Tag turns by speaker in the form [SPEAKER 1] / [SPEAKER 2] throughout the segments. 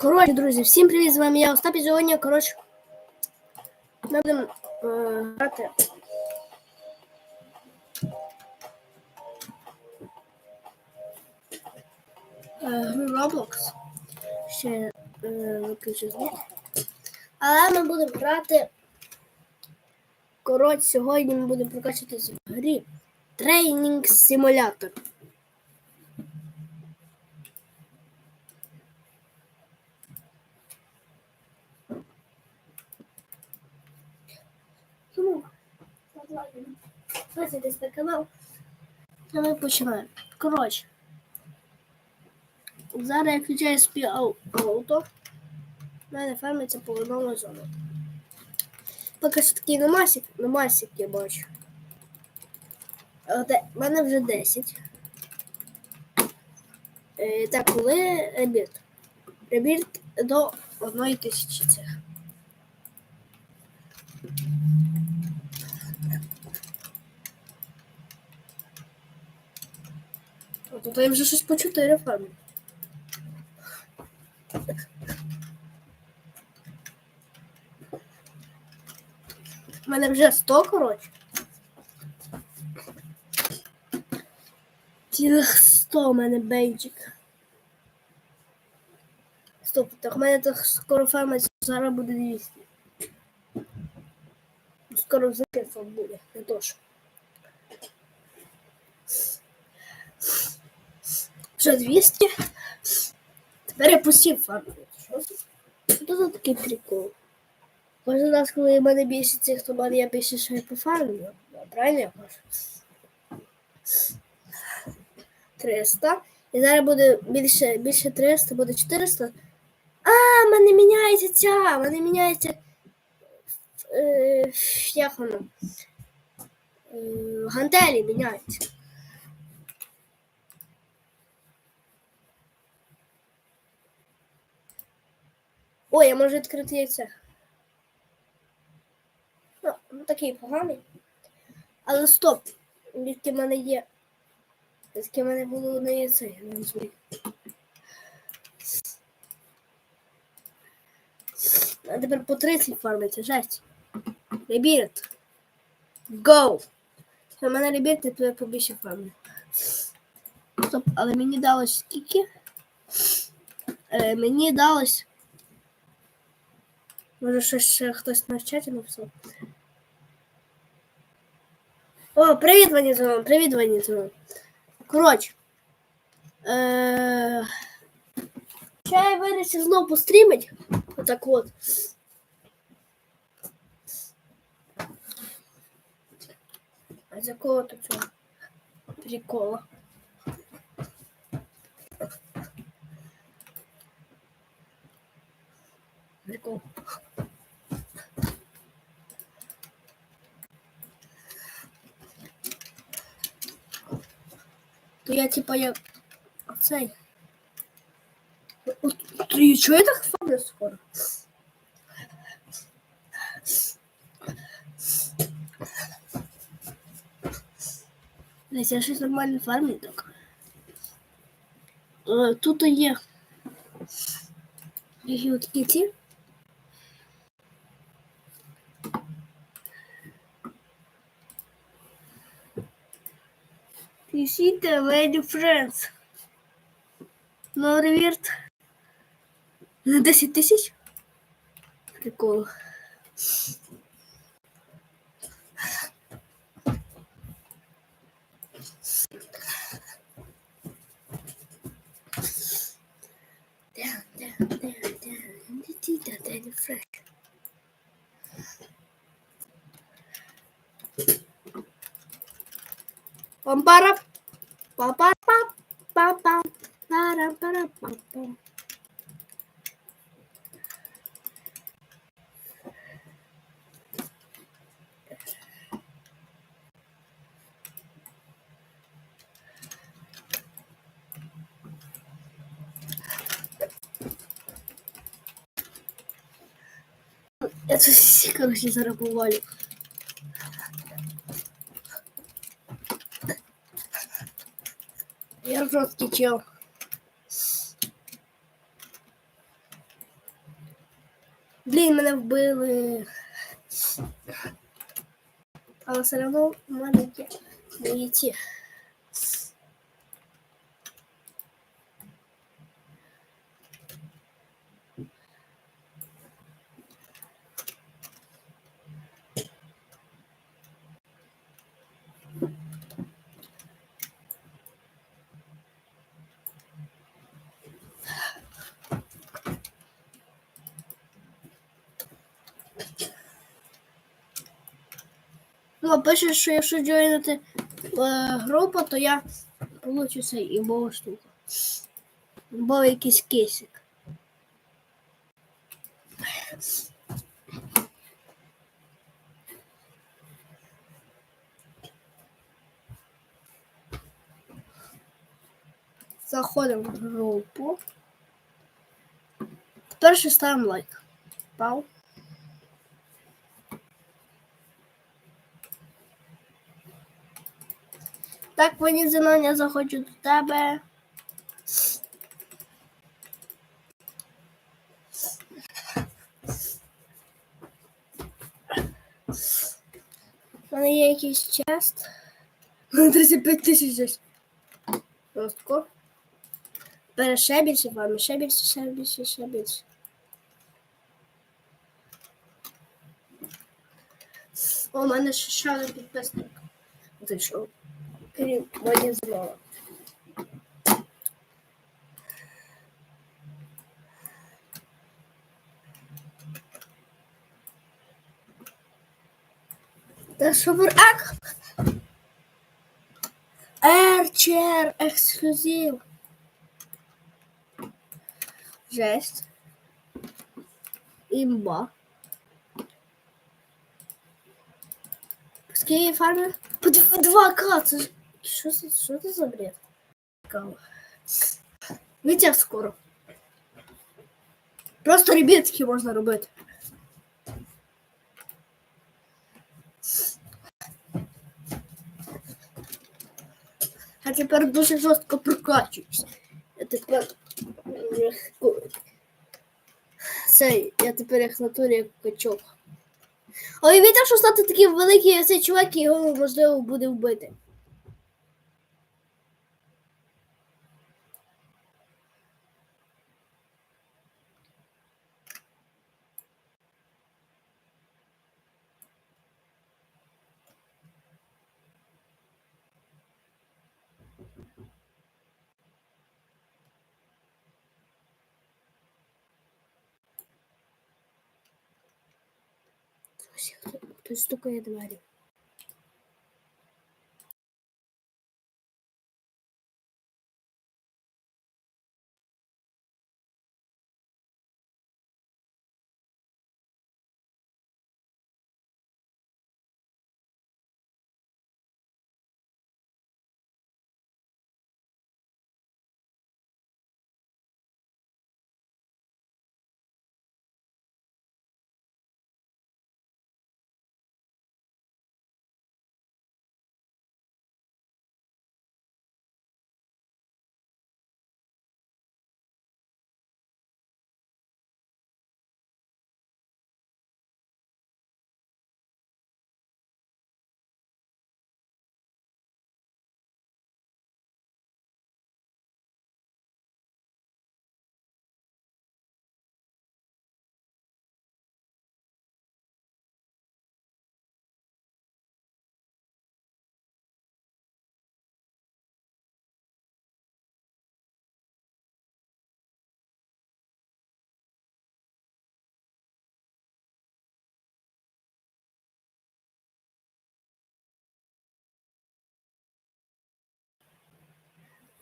[SPEAKER 1] Коротше, друзі, всім привіт! З вами я Остап і сьогодні, коротше, ми будемо е, грати. Е, гру Roblox. Ще е, виключу звук. Але ми будемо грати. Коротше, сьогодні ми будемо прокачуватися в грі Тренінг Симулятор. Тому підписуйтесь на канал. А ми починаємо. Коротше. Зараз я включаю спі ау- ауто. У мене фермиться полонова зона. Поки що такий намасик, намасик я бачу. В мене вже 10. Е, так, коли ребірт? Ребірт до одної тисячі цих. Тут я вже щось по 4 фармі. У мене вже 100, коротше. Цілих 100 у мене бейджик. Стоп, так в мене так скоро фармиться, зараз буде 200. Скоро закинув буде, не то що. Вже 200. Тепер я посів фармити. Що? За такий прикол? Кожен раз, коли в мене більше цих, то мене я більше що я пофармлю. Правильно я кажу? 300. І зараз буде більше, більше 300, буде 400. А, в мене міняється ця, в мене міняється. Е, як воно? Е, гантелі міняються. Ой, я можу відкрити яйце. Ну, ну такий поганий. Але стоп. Відки в мене є. Відки в мене було одне яйце, я не розумію. А тепер по 30 фармиться, жесть. Ребірт. Go! У мене ребірт, і тепер побільше фармлю. Стоп, але мені далось скільки? Е, мені далось Може, щось ще хтось на чаті написав. О, привіт, Ванізон! Привіт, Ванізон! Коротше. Е... Ще я вирішив знову пострімить. Отак от. А з якого тут цього прикола? Прикол. То я типа я оцей. От, ти чого я так фармлю скоро? Десь я щось нормально фармлю так. Е, Тут є. Які от такі ці. Way difference. No revert. 10 тисяч? Прикол. Пам пара Я тут всі, короче, зараз супер жесткий чел. Блін, мене вбили. Але все равно в мене. Ну, а пише, що якщо джойнити е, групу, то я получу цей імбова штука. Імбовий якийсь кейсик. Заходимо в групу. Перше ставимо лайк. Пау. Так, пані Зиноня, я заходжу до тебе. У мене є якийсь чест. У мене 35 тисяч десь. Жорстко. Тепер ще більше вами, ще більше, ще більше, ще більше. О, у мене ще ще один підписник. Зайшов. Крім мені знову. Та ек. Ерчер ексклюзив. Жесть. Імба. Скільки фарми? По 2К, це ж... Що це, що це за бред? Цікаво. Витяг скоро. Просто ребятки можна робити. А тепер дуже жорстко прокачуюсь. Я тепер Це, я тепер як в натурі як качок. Але уявіть, що стати такий великий цей чувак, його можливо буде вбити. Хтось, стукає двері.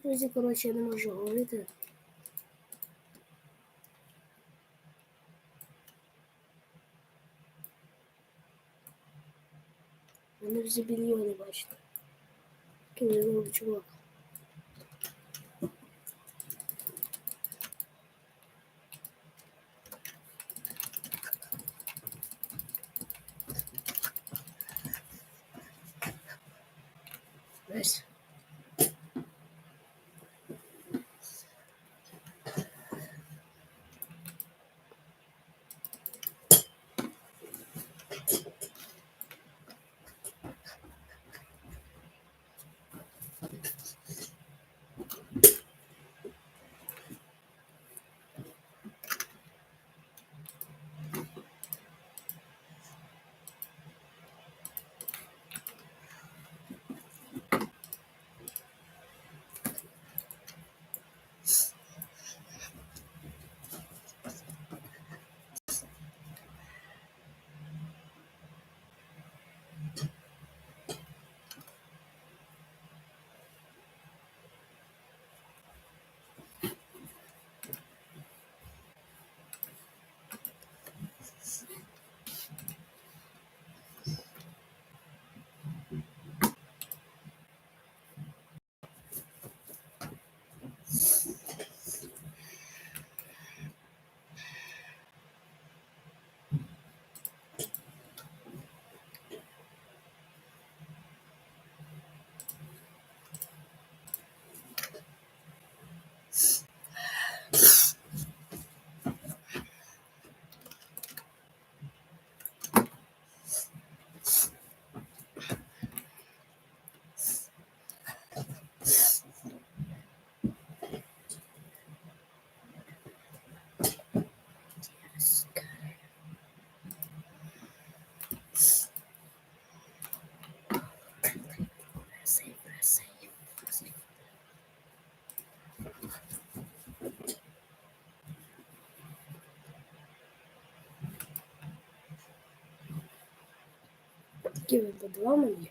[SPEAKER 1] Друзі, коротше, я не можу говорити. Вони вже мільйони бачите. Який новий чувак. Такі вибудова мені.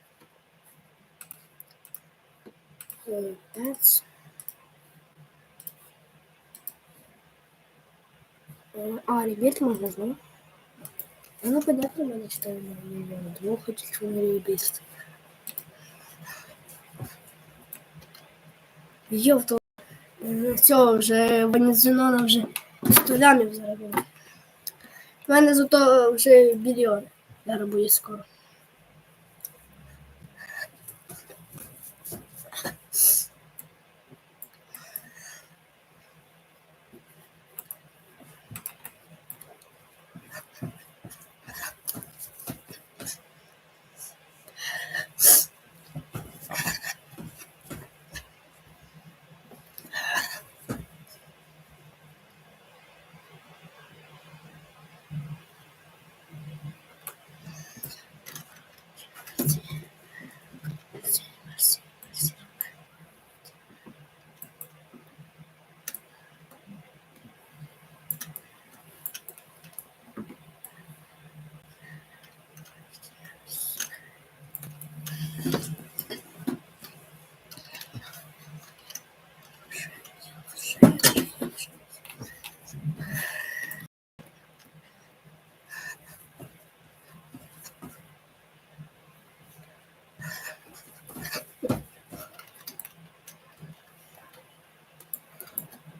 [SPEAKER 1] Е, Pets. Е, А, ребят можна знову. А ну понятно, в мене 4 мільйони. Тому хочу, що вони ребіст. Йов, то все, вже Венезуела вже 100 лямів заробили. У мене зато вже мільйон. Зараз буде скоро.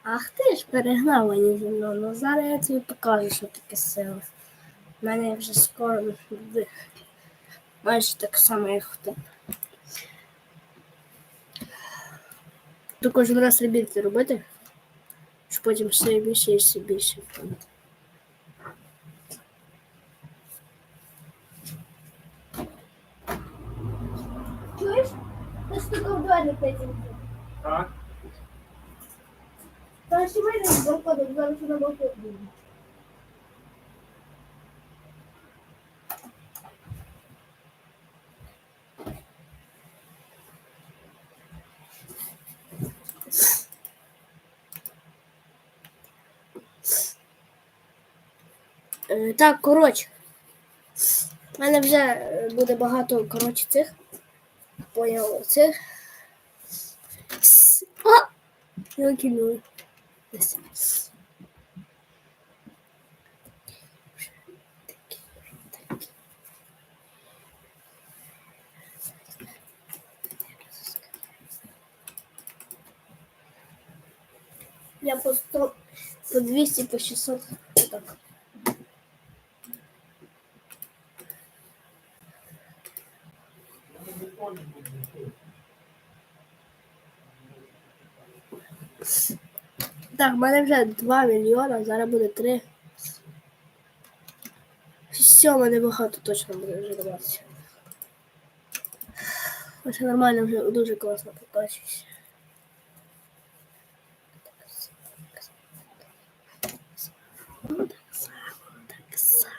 [SPEAKER 1] Ах ти ж перегнав мені зі мною. Ну зараз я тобі покажу, що таке сила. У мене вже скоро буде майже так само, як в тебе. Кожен раз робити робити, щоб потім все більше і все більше. виходити. Чуєш? Ти ж тільки в двері п'ятінки.
[SPEAKER 2] Так.
[SPEAKER 1] Та ще вийде з балкону, зараз балкон буде. Е, Так, коротше. У мене вже е, буде багато коротше цих. Поняв цих. А! Кинула. Десь. По 100, по 200, по 600. Так. Так, в мене вже 2 мільйона, зараз буде 3. Все, в мене багато точно буде вже даватися. Все нормально, вже дуже класно покачуюся. Так само, так само. Так само.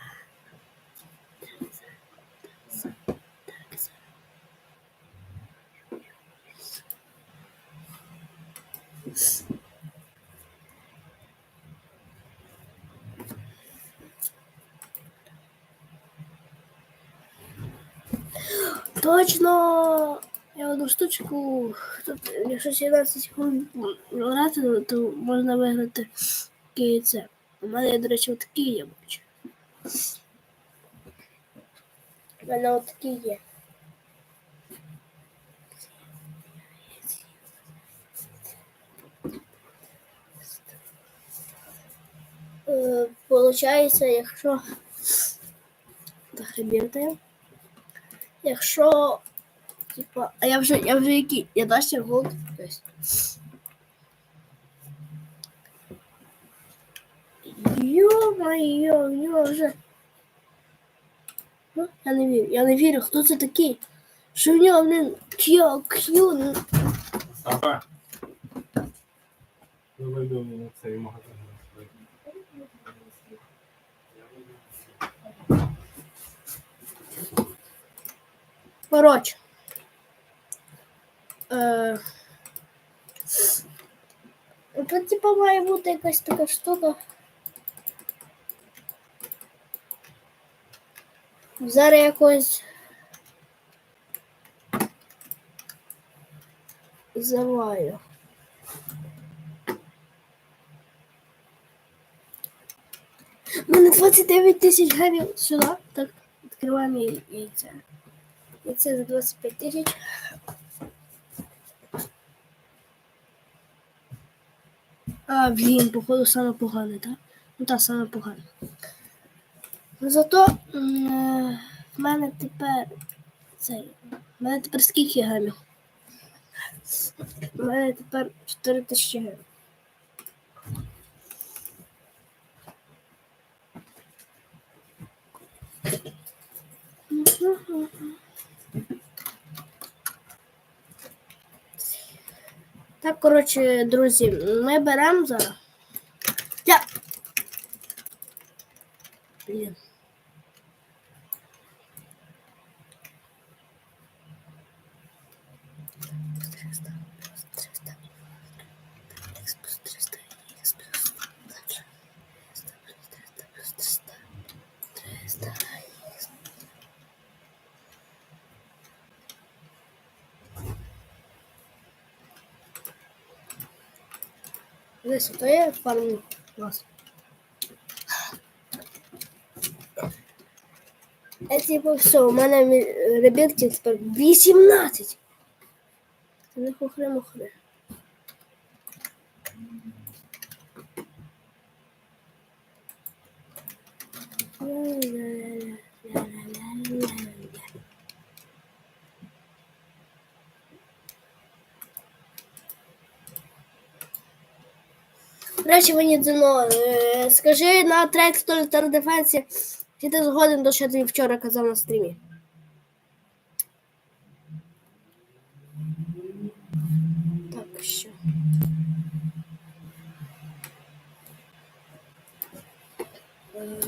[SPEAKER 1] Точно! Я одну штучку. Тут, якщо 17 секунд грати, то- можна виграти яйце. У мене, до речі, отакі є, бачу. У мене отакі є. Е, Получається, якщо. Так, ребята. Якщо. Типа. А я вже я вже який? Я дашся голд. Тобто. Йо-моє, я вже. Ну, я не вірю. Я не вірю, хто це такий? Що в нього, блін, к'ю, к'ю. ну,
[SPEAKER 2] Ага. На цей магазин.
[SPEAKER 1] Коротше. Е, тут типа має бути якась така штука. Зараз якось. Заваю. У мене 29 тисяч гривень сюди. Так, відкриваємо яй- яйце. Яйце за 25 тисяч. А, блін, походу саме погане, так? Ну так, саме погане. Зато е, в мене тепер цей. В мене тепер скільки гривень? У мене тепер 4 тисячі гривень. Так, коротше, друзі, ми беремо зараз. Десь то я фармлю вас. Е, типу, все, у мене мі- ребятки тепер 18. Це не хухри-мухри. Речі мені Дзино, е, скажи на трек Total Defense, чи ти згоден до що ти вчора казав на стрімі? Так, що? Е,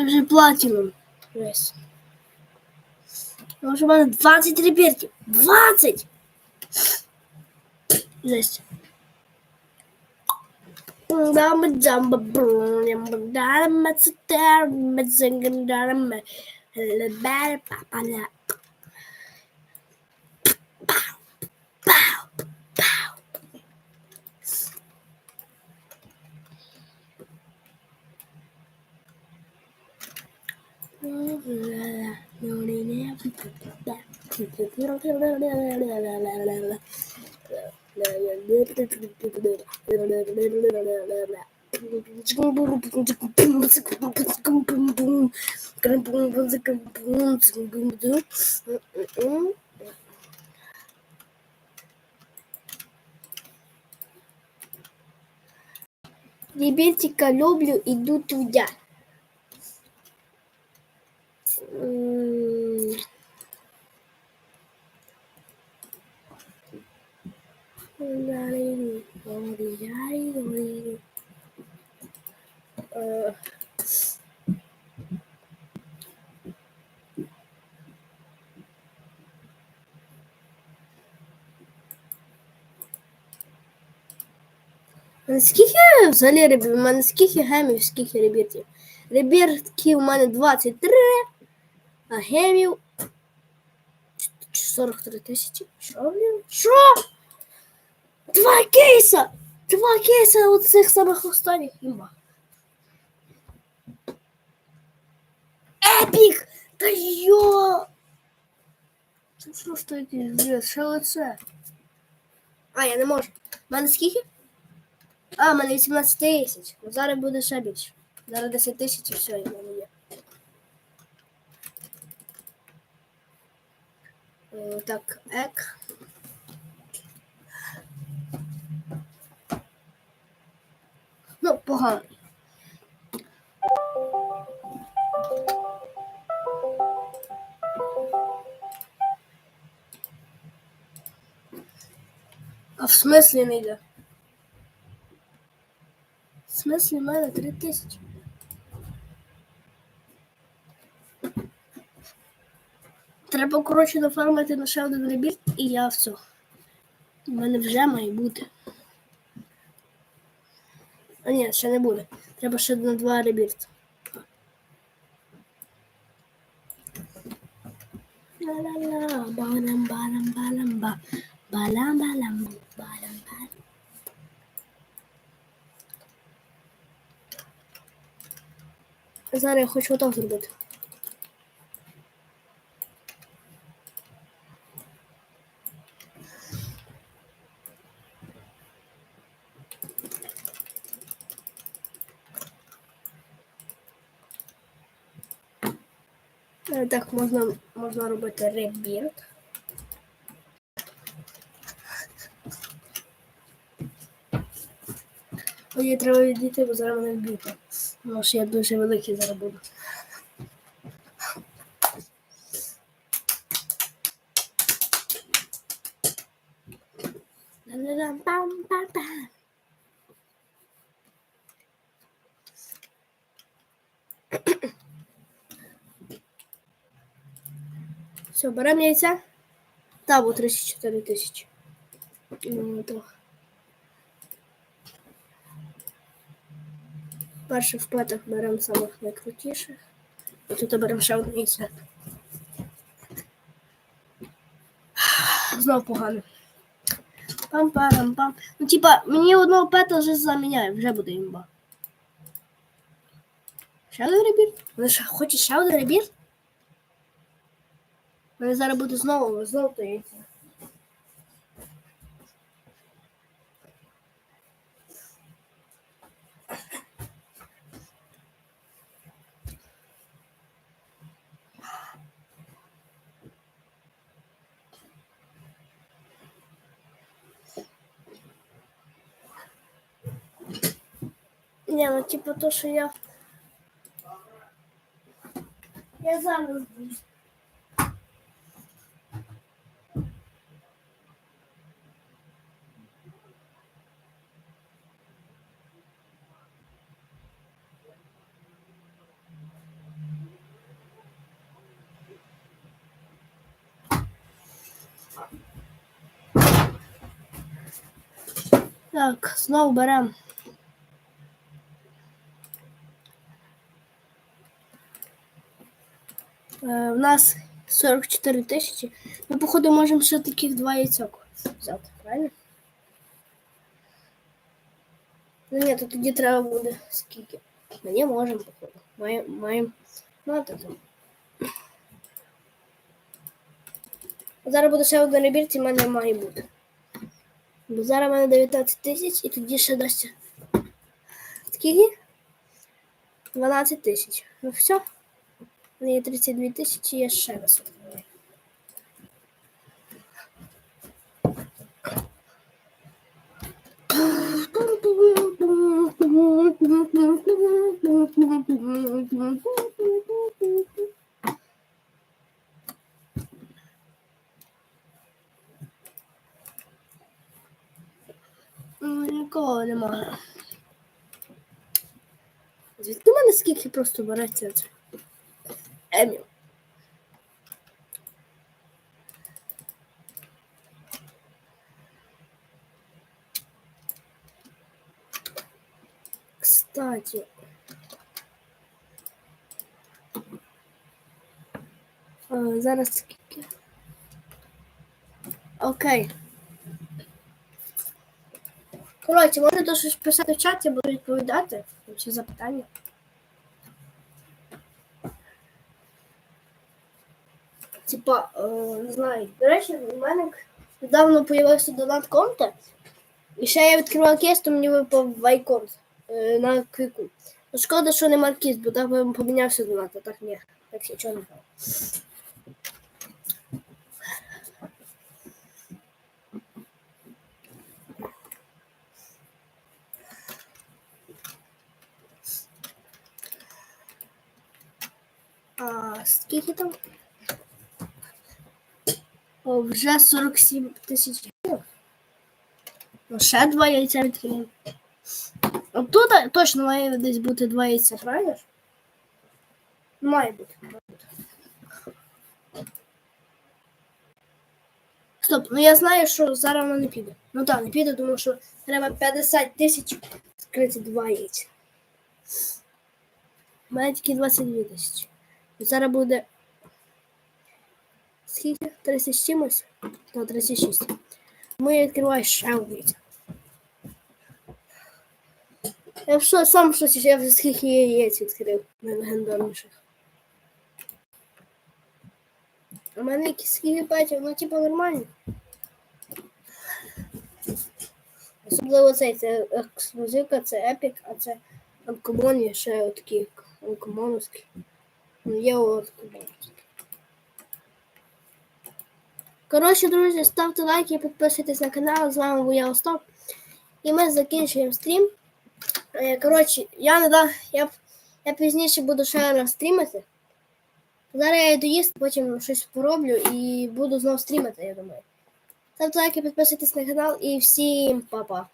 [SPEAKER 1] Я вже платіном Весь. що в мене 20 ребірків. 20! Жесть. Дама дамба брум, ямба дама цитер, медзинган дама, лебер папаля. Пау, пау, пау. Ребятика люблю, иду туда. взагалі ребят? У мене скільки гемів, скільки ребятів? Ребятки у мене 23, а гемів 43 тисячі. Що, блін? Що? Два кейса! Два кейса от цих самих останніх іма. Епік! Та йо! Це що ж таке? Звіт? Що це? А, я не можу. У мене скільки? А, у мене 18 тисяч. Ну, зараз буде ще більше. Зараз 10 тисяч і все, і в мене є. Е, Так, ек. Ну, погано. А в смислі не йде? Смислі в мене 3 тисячі. Треба, коротше, нафармити на ще один ребіт, і я все. У мене вже має бути. А ні, ще не буде. Треба ще на два ребірт. Ла-ла-ла, балам-балам-балам-ба. Балам-балам, Зараз я хочу отак зробити. Е, Так, можна, можна робити ребірт. Мені треба відійти, бо зараз мене вб'ють. Тому що я дуже великий зараз. Все, беремо яйця. Та, бо 34 тисячі. Ну, то. Перше в плетах беремо самих найкрутіших. І тут беремо ще одне яйце. Знов погано. Пам-парам-пам. Ну, типа, мені одного пета вже заміняє, вже буде імба. Ще один ребір? Ви ще хочеш ще один ребір? У зараз буде знову, знову то яйце. Ні, ну типу то, що я. Я зараз буду. Так, знову беремо. Е, У нас 44 тисячі. Ми, походу, можемо ще таких два яйця взяти, правильно? Ну ні, то тоді треба буде скільки. Мені можемо, походу. Маємо, маємо. Ну, то там. Зараз буде ще один і в мене має бути. Бо зараз в мене 19 тисяч і тоді ще дасть. Скільки? 12 тисяч. Ну все. У є 32 тисячі, я ще раз. відкриваю. Нікого немає. Звідки мене скільки просто береться? Еміл. Кстати. Зараз скільки. Окей. Коротше, можете щось писати в чаті, буду відповідати на всі запитання. Типа, е, не знаю. До речі, у мене недавно появився донат конта. І ще я відкривав кейс, то мені випав вайконт е, на квіку. Ну, шкода, що не маркіз, бо так би помінявся донат, а так ні. Так нічого не брав. А скільки там? Вже 47 тисяч гривень. Ну, ще два яйця відкриємо. Тут точно має десь бути два яйця, правильно? Має бути. Стоп, ну я знаю, що зараз воно не піде. Ну так, не піде, тому що треба 50 тисяч скрити два яйця. У тільки 22 тисячі. Зараз буде. Скільки? 30 з чимось? Та 36. Тому я відкриваю ще одне. Я в шо, сам шоці, я вже скільки яєць відкрив найлегендарніших. У мене скільки петів, ну типу нормально. Особливо цей, це ексклюзивка, це епік, а це анкомон є ще отакі анкомоновські. Ну, є от анкомоновські. Коротше, друзі, ставте лайки, підписуйтесь на канал. З вами був я Остап. І ми закінчуємо стрім. Е, Коротше, я не да, я, я пізніше буду ще раз стрімити. Зараз я йду їсти, потім щось пороблю і буду знову стрімити, я думаю. Ставте лайки, підписуйтесь на канал і всім па-па.